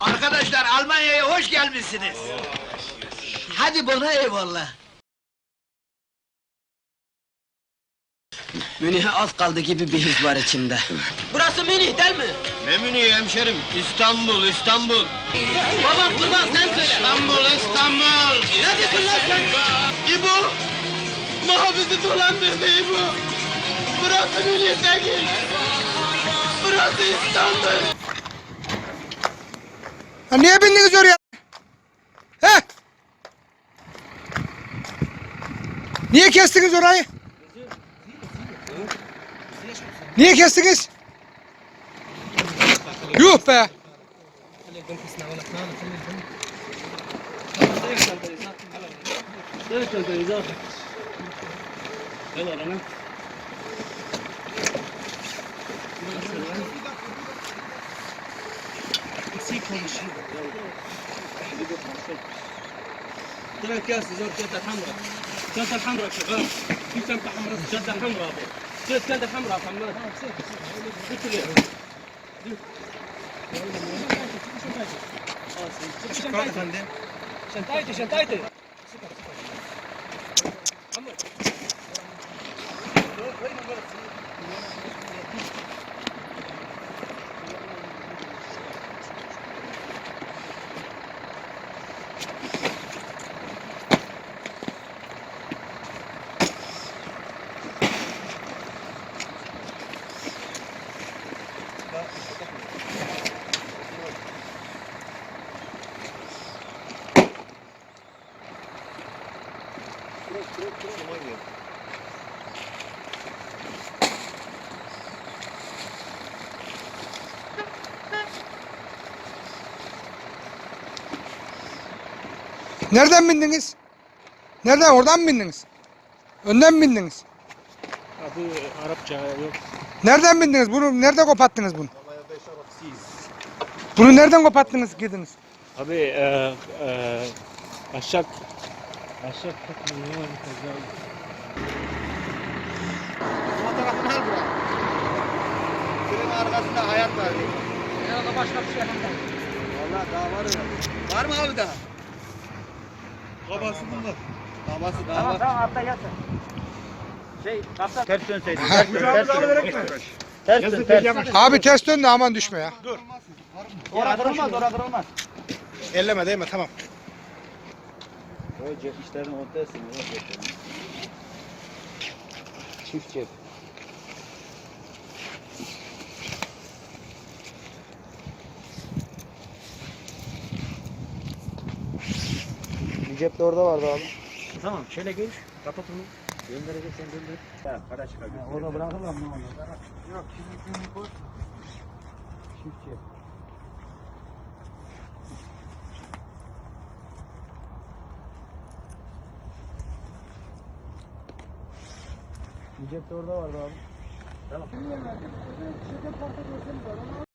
Arkadaşlar Almanya'ya hoş gelmişsiniz. Hadi bana eyvallah. Münih'e az kaldı gibi bir his var içimde. Burası Münih değil mi? Ne Münih'i hemşerim? İstanbul, İstanbul. Babam kurban sen söyle. İstanbul, İstanbul. Ne diyorsun lan sen? İbo! Maha bizi dolandırdı İbo! Burası Münih değil! Burası İstanbul! Ha niye bindiniz oraya? He? Niye kestiniz orayı? Niye kestiniz? Yuh be! طلعت كاس زور شده حمراء شده حمراء شباب في شنطه حمراء شده حمراء ابو شده حمراء Nereden bindiniz? Nereden? Oradan mı bindiniz? Önden mi bindiniz? Ha, bu e, Arapça yok. Nereden bindiniz? Bunu nerede koparttınız bunu? Bunu nereden koparttınız girdiniz? Abi e, e, aşağı aşak aşak takmıyor Sol tarafını al bura. Senin arkasında hayat var. Yanında başka bir şey yapamam. Valla daha var ya. Var mı abi daha? Babası bunlar. Babası daha var. Tamam altta yatsın. Şey, kaptan. Ters dönseydin. Ters dön, ters. Abi ters dön de aman düşme ya. Orada kırılmaz, orada kırılmaz. Elleme değme tamam. Cep işlerini ortasın. Çift cep. Bir cep de orada vardı abi. Tamam şöyle gel. Kapat onu. Göndereceksen gönder. Ya para çıkar. Orada bırakırlar mı onu? Yok şimdi koy. Çift cep. Yiyecek de orada vardı abi. Tamam. Şeker parça görseniz var ama...